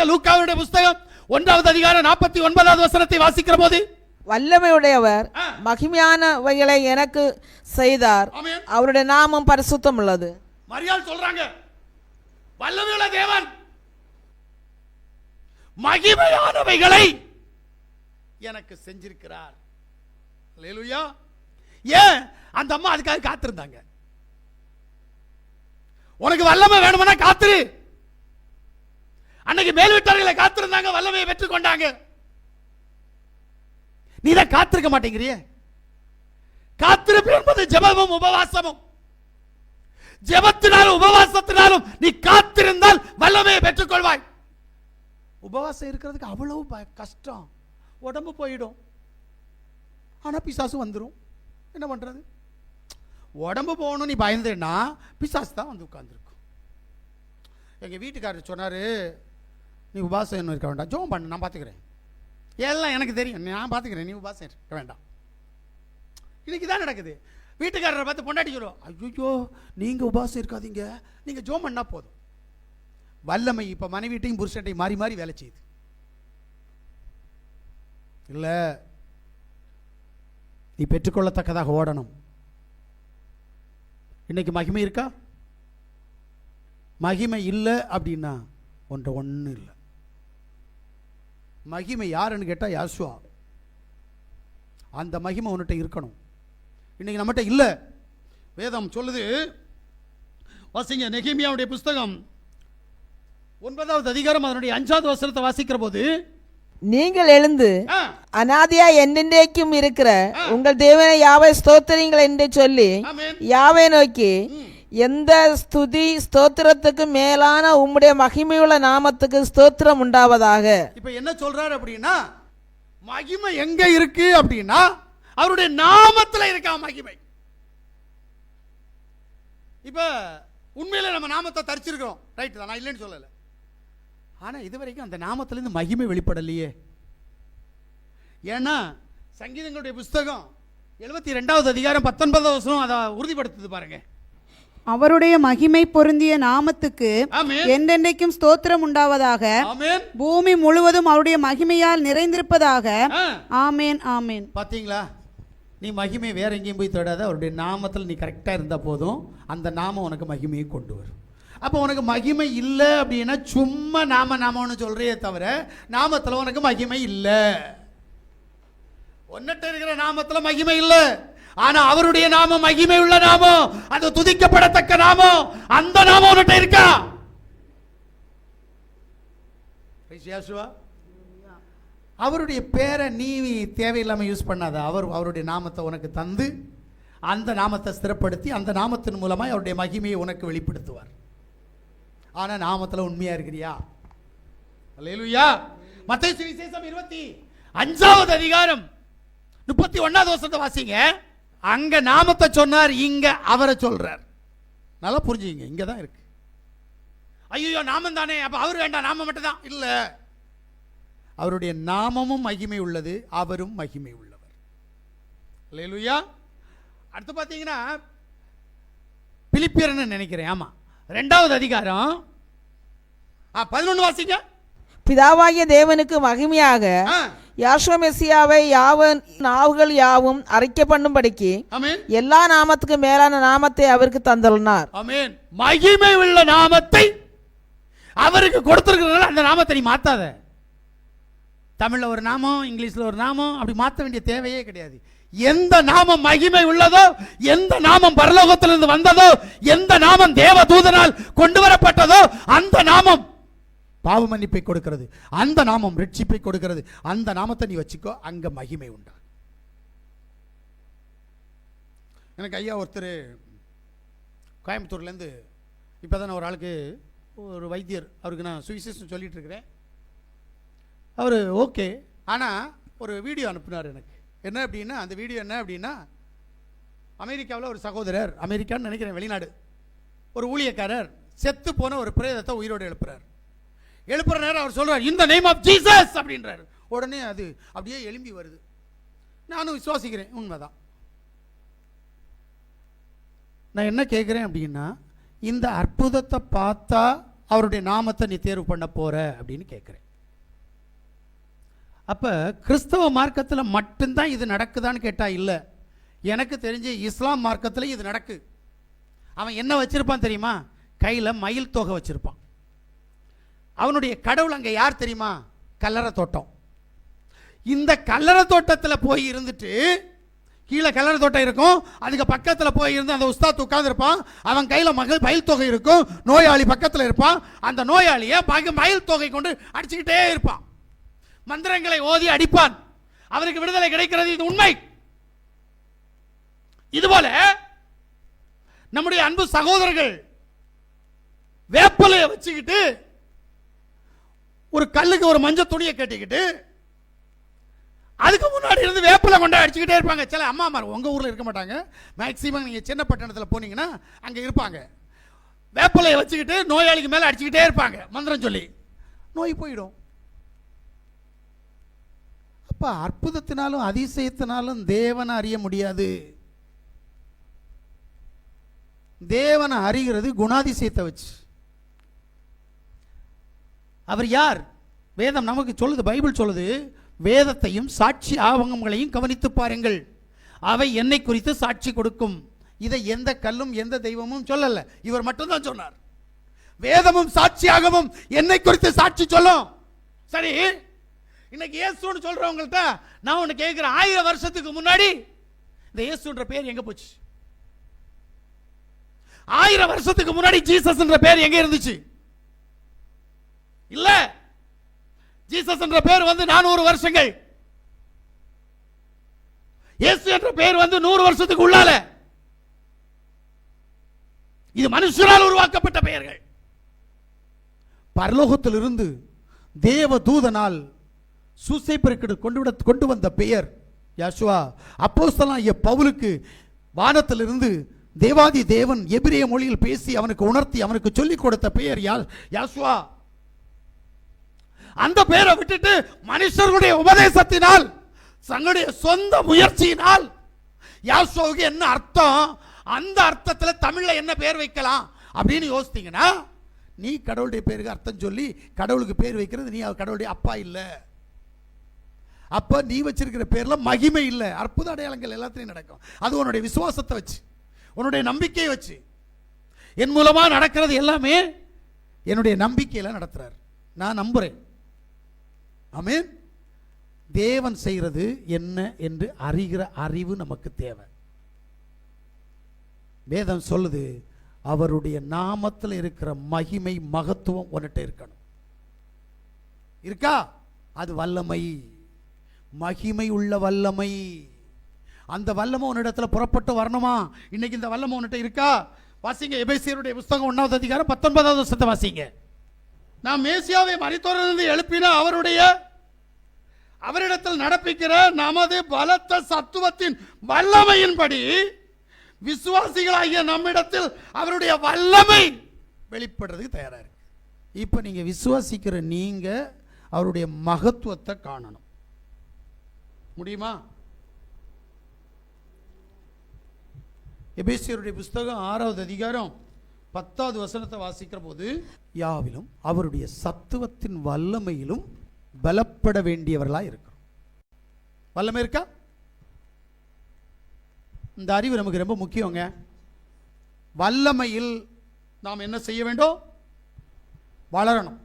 லூயா லூக்காவுடைய புஸ்தகம் ஒன்றாவது அதிகாரம் நாற்பத்தி ஒன்பதாவது வசனத்தை வாசிக்கிற போது வல்லமையுடையவர். மகிமையானவைகளை எனக்கு செய்தார். அவருடைய நாமம் பரிசுத்தம் உள்ளது மரியாள் சொல்றாங்க. வல்லமையுள்ள தேவன். மகிமையானவைகளை எனக்கு செஞ்சிருக்கிறார். ஏன்? அந்த அம்மா அதுக்காக காத்திருந்தாங்க. உனக்கு வல்லமை வேணும்னா காத்துரு. அன்னைக்கு மேல்விட்டார்களை காத்திருந்தாங்க வல்லமையை பெற்றுக்கொண்டாங்க நீ தான் காத்திருக்க மாட்டேங்கிறியே? காத்திருப்பு என்பது ஜெபமும் உபவாசமும். ஜபத்தினாலும் உபவாசத்தினாலும் நீ காத்திருந்தால் வல்லமையை பெற்றுக்கொள்வாய் உபவாசம் இருக்கிறதுக்கு அவ்வளவு கஷ்டம். உடம்பு போயிடும். ஆனா பிசாசு வந்துடும் என்ன பண்றது? உடம்பு போகணும் நீ பயந்தேன்னா பிசாசு தான் வந்து உட்காந்துருக்கும் எங்கள் வீட்டுக்காரர் சொன்னார் நீ உபாசம் என்ன இருக்க வேண்டாம். ஜோம் பண்ணு நான் பார்த்துக்கிறேன் எல்லாம் எனக்கு தெரியும். நான் பார்த்துக்கிறேன் நீ உபவாசம் இருக்க வேண்டாம். இன்றைக்கி தான் நடக்குது. வீட்டுக்காரரை பார்த்து பொண்டாட்டி சொல்லுவோம் ஐயோ நீங்கள் உபவாசம் இருக்காதீங்க. நீங்கள் ஜோம் பண்ணால் போதும். வல்லமை இப்போ மனைவிட்டையும் புருஷன்ட்டையும் மாறி மாறி வேலை செய்யுது. இல்லை நீ பெற்றுக்கொள்ளத்தக்கதாக ஓடணும். இன்றைக்கி மகிமை இருக்கா? மகிமை இல்லை அப்படின்னா ஒன்று ஒன்றும் இல்லை. மகிமை யாருன்னு கேட்டால் யாசுவா. அந்த மகிமை உன்கிட்ட இருக்கணும். இன்னைக்கு நம்மகிட்ட இல்லை. வேதம் சொல்லுது வாசிங்க நெகேமியாவுடைய புஸ்தகம் ஒன்பதாவது அதிகாரம் அதனுடைய அஞ்சாவது வசனத்தை வாசிக்கிற போது நீங்கள் எழுந்து அனாதியா என்னென்றைக்கும் இருக்கிற உங்கள் தேவனை யாவை ஸ்தோத்திரங்கள் என்று சொல்லி. யாவை நோக்கி எந்த ஸ்துதி ஸ்தோத்திரத்துக்கு மேலான உம்முடைய மகிமையுள்ள நாமத்துக்கு ஸ்தோத்திரம் உண்டாவதாக? இப்ப என்ன சொல்றாரு அப்படின்னா மகிமை எங்க இருக்கு அப்படின்னா அவருடைய நாமத்துல இருக்கா மகிமை. இப்ப உண்மையில நம்ம நாமத்தை தரிச்சிருக்கிறோம். ரைட் தான் நான் இல்லைன்னு சொல்லல. ஆனா இது வரைக்கும் அந்த நாமத்துல இருந்து மகிமை வெளிப்படலையே. ஏன்னா சங்கீதங்களுடைய புஸ்தகம் எழுபத்தி ரெண்டாவது அதிகாரம் பத்தொன்பதாவது வருஷம் அதை உறுதிப்படுத்துது பாருங்கள் அவருடைய மகிமை பொருந்திய நாமத்துக்கு என்றென்றைக்கும் ஸ்தோத்திரம் உண்டாவதாக. பூமி முழுவதும் அவருடைய மகிமையால் நிறைந்திருப்பதாக. ஆமேன் ஆமேன். பாத்தீங்களா? நீ மகிமை வேற எங்கேயும் போய் தேடாத. அவருடைய நாமத்தில் நீ கரெக்டாக இருந்தால் போதும். அந்த நாமம் உனக்கு மகிமையை கொண்டு வரும். அப்போ உனக்கு மகிமை இல்லை அப்படின்னா சும்மா நாம நாமம்னு சொல்றியே தவிர நாமத்தில் உனக்கு மகிமை இல்லை. ஒன்னிட்ட இருக்கிற நாமத்தில் மகிமை இல்லை. ஆனா அவருடைய நாமம் மகிமை உள்ள நாமம். அது துதிக்கப்படத்தக்க நாமம். அந்த நாமம் உன்கிட்ட இருக்கா? அவருடைய பேரை நீ தேவையில்லாமல் யூஸ் பண்ணாத. அவர் அவருடைய நாமத்தை உனக்கு தந்து அந்த நாமத்தை ஸ்திரப்படுத்தி அந்த நாமத்தின் மூலமாக அவருடைய மகிமையை உனக்கு வெளிப்படுத்துவார். ஆனால் நாமத்தில் உண்மையா இருக்கிறியா? அல்லேலூயா மத்திய சுவிசேஷம் இருபத்தி அஞ்சாவது அதிகாரம் முப்பத்தி ஒன்னாவது வருஷத்தை வாசிங்க. அங்க நாமத்தை சொன்னார் இங்க அவரை சொல்றார். நல்லா புரிஞ்சுங்க இங்க தான் இருக்கு. ஐயோ நாமம் தானே அப்ப அவர் வேண்டாம் நாமம் மட்டும் தான் இல்ல. அவருடைய நாமமும் மகிமை உள்ளது அவரும் மகிமை உள்ளவர். அல்லேலூயா. அடுத்து பார்த்தீங்கன்னா பிலிப்பியர்னு நினைக்கிறேன்? ஆமா. ரெண்டாவது அதிகாரம். பதினொன்று வாசிங்க. பிதாவாகிய தேவனுக்கு மகிமையாக ஆ, யாஷோ மெஸ்ஸியாவை யாவன் நாவுகள் யாவும் அறிக்கை பண்ணும்படிக்கு எல்லா நாமத்துக்கு மேலான நாமத்தை அவருக்கு ஆமென். மகிமை உள்ள நாமத்தை அவருக்கு கொடுத்திருக்கிறதுனால அந்த நாமத்தை நீ மாத்தாத. தமிழ்ல ஒரு நாமம் இங்கிலீஷ்ல ஒரு நாமம் அப்படி மாத்த வேண்டிய தேவையே கிடையாது. எந்த நாமம் மகிமை உள்ளதோ எந்த நாமம் பரலோகத்திலிருந்து வந்ததோ எந்த நாமம் தேவ தூதனால் கொண்டு வரப்பட்டதோ அந்த நாமம் பாவ மன்னிப்பை கொடுக்கிறது. அந்த நாமம் ரட்சிப்பை கொடுக்கிறது. அந்த நாமத்தை நீ வச்சுக்கோ அங்க மகிமை உண்டா? எனக்கு ஐயா ஒருத்தர் கோயம்புத்தூர்லேருந்து இப்போ தானே ஒரு ஆளுக்கு ஒரு வைத்தியர் அவருக்கு நான் சுவிசேஷம் சொல்லிகிட்டு இருக்கிறேன் அவர் ஓகே ஆனால் ஒரு வீடியோ அனுப்புனார் எனக்கு. என்ன அப்படின்னா அந்த வீடியோ என்ன அப்படின்னா அமெரிக்காவில் ஒரு சகோதரர் அமெரிக்கான்னு நினைக்கிறேன் வெளிநாடு. ஒரு ஊழியக்காரர் செத்து போன ஒரு பிரேதத்தை உயிரோடு எழுப்புறார். எழுப்புற நேரம் அவர் சொல்றார் இந்த நேம் ஆஃப் ஜீசஸ் அப்படின்றாரு. உடனே அது அப்படியே எழும்பி வருது. நானும் விசுவாசிக்கிறேன் உண்மைதான். நான் என்ன கேட்குறேன் அப்படின்னா இந்த அற்புதத்தை பார்த்தா அவருடைய நாமத்தை நீ தேர்வு பண்ண போற அப்படின்னு கேட்குறேன் அப்போ கிறிஸ்தவ மார்க்கத்தில் மட்டும்தான் இது நடக்குதான்னு கேட்டால் இல்லை. எனக்கு தெரிஞ்சு இஸ்லாம் மார்க்கத்தில் இது நடக்கு. அவன் என்ன வச்சிருப்பான் தெரியுமா? கையில் மயில் தொகை வச்சுருப்பான். அவனுடைய கடவுள் அங்கே யார் தெரியுமா? கல்லறை தோட்டம். இந்த கல்லறை தோட்டத்தில் போய் இருந்துட்டு கீழே கல்லறை தோட்டம் இருக்கும். அதுக்கு பக்கத்தில் போய் இருந்து அந்த உஸ்தாத் உட்காந்துருப்பான் அவன் கையில் மகள் மயில் தொகை இருக்கும். நோயாளி பக்கத்தில் இருப்பான். அந்த நோயாளியை பக மயில் தொகை கொண்டு அடிச்சுக்கிட்டே இருப்பான். மந்திரங்களை ஓதி அடிப்பான். அவருக்கு விடுதலை கிடைக்கிறது இது உண்மை. இதுபோல நம்முடைய அன்பு சகோதரர்கள் வேப்பலையை வச்சுக்கிட்டு ஒரு கல்லுக்கு ஒரு மஞ்சள் துணியை கட்டிக்கிட்டு அதுக்கு முன்னாடி இருந்து வேப்பிலை கொண்டா அடிச்சுக்கிட்டே இருப்பாங்க. சில அம்மாமார் உங்கள் ஊரில் இருக்க மாட்டாங்க. மேக்சிமம் நீங்கள் சின்ன பட்டணத்தில் போனீங்கன்னா அங்கே இருப்பாங்க. வேப்பிலையை வச்சுக்கிட்டு நோயாளிக்கு மேலே அடிச்சுக்கிட்டே இருப்பாங்க மந்திரம் சொல்லி. நோய் போயிடும். அப்போ அற்புதத்தினாலும் அதிசயத்தினாலும் தேவனை அறிய முடியாது. தேவனை அறிகிறது குணாதிசயத்தை வச்சு. அவர் யார்? வேதம் நமக்கு சொல்லுது பைபிள் சொல்லுது வேதத்தையும் சாட்சி ஆவணங்களையும் கவனித்து பாருங்கள். அவை என்னை குறித்து சாட்சி கொடுக்கும். இதை எந்த கல்லும் எந்த தெய்வமும் சொல்லலை. இவர் மட்டும்தான் சொன்னார். வேதமும் சாட்சியாகவும் என்னை குறித்து சாட்சி சொல்லும். சரி இன்னைக்கு இயேசுன்னு சொல்றவங்கள்ட்ட நான் ஒன்று கேட்குறேன். ஆயிரம் வருஷத்துக்கு முன்னாடி இந்த இயேசுன்ற பேர் எங்க போச்சு? ஆயிரம் வருஷத்துக்கு முன்னாடி ஜீசஸ்ன்ற பேர் எங்க இருந்துச்சு? இல்ல. ஜீசஸ் என்ற பேர் வந்து நானூறு வருஷங்கள். இயேசு என்ற பேர் வந்து நூறு வருஷத்துக்கு உள்ளால. இது மனுஷரால் உருவாக்கப்பட்ட பெயர்கள். பரலோகத்திலிருந்து தேவ தூதனால் சூசைப்பருக்கு கொண்டு கொண்டு வந்த பெயர் யாசுவா. அப்போஸ்தலனாகிய பவுலுக்கு வானத்திலிருந்து தேவாதி தேவன் எபிரிய மொழியில் பேசி அவனுக்கு உணர்த்தி அவனுக்கு சொல்லிக் கொடுத்த பெயர் யா யாசுவா. அந்த பேரை விட்டுட்டு மனுஷர்களுடைய உபதேசத்தினால் தங்களுடைய சொந்த முயற்சியினால் யாசோவுக்கு என்ன அர்த்தம்? அந்த அர்த்தத்தில் தமிழில் என்ன பேர் வைக்கலாம்? அப்படின்னு யோசித்தீங்கன்னா நீ கடவுளுடைய பேருக்கு அர்த்தம் சொல்லி கடவுளுக்கு பேர் வைக்கிறது நீ கடவுளுடைய அப்பா இல்லை. அப்போ நீ வச்சிருக்கிற பேரில் மகிமை இல்லை. அற்புத அடையாளங்கள் எல்லாத்துலேயும் நடக்கும். அது உன்னுடைய விசுவாசத்தை வச்சு உன்னுடைய நம்பிக்கையை வச்சு. என் மூலமாக நடக்கிறது எல்லாமே என்னுடைய நம்பிக்கையில் நடத்துகிறார் நான் நம்புகிறேன் அமீன் தேவன் செய்கிறது என்ன என்று அறிகிற அறிவு நமக்கு தேவை. வேதம் சொல்லுது அவருடைய நாமத்தில் இருக்கிற மகிமை மகத்துவம் உன்கிட்ட இருக்கணும். இருக்கா? அது வல்லமை. மகிமை உள்ள வல்லமை. அந்த வல்லமை உன்னிடத்துல புறப்பட்டு வரணுமா? இன்னைக்கு இந்த வல்லமை உன்னிட்ட இருக்கா? வாசிங்க எபேசியருடைய புஸ்தகம் ஒன்றாவது அதிகாரம் பத்தொன்பதாவது வருஷத்தை வாசிங்க. நாம் மேசியாவை மறித்தோரிலிருந்து எழுப்பின அவருடைய அவரிடத்தில் நடப்பிக்கிற நமது பலத்த சத்துவத்தின் வல்லமையின்படி விசுவாசிகளாகிய நம்மிடத்தில் அவருடைய வல்லமை வெளிப்படுறதுக்கு தயாராக இருக்கு. இப்போ நீங்கள் விசுவாசிக்கிற நீங்கள் அவருடைய மகத்துவத்தை காணணும். முடியுமா? எபேசியருடைய புஸ்தகம் ஆறாவது அதிகாரம். பத்தாவது வசனத்தை வாசிக்கிற போது யாவிலும் அவருடைய சத்துவத்தின் வல்லமையிலும் பலப்பட வேண்டியவர்களாக இருக்கிறோம். வல்லமை இருக்கா? இந்த அறிவு நமக்கு ரொம்ப முக்கியங்க. வல்லமையில் நாம் என்ன செய்ய வேண்டும்? வளரணும்.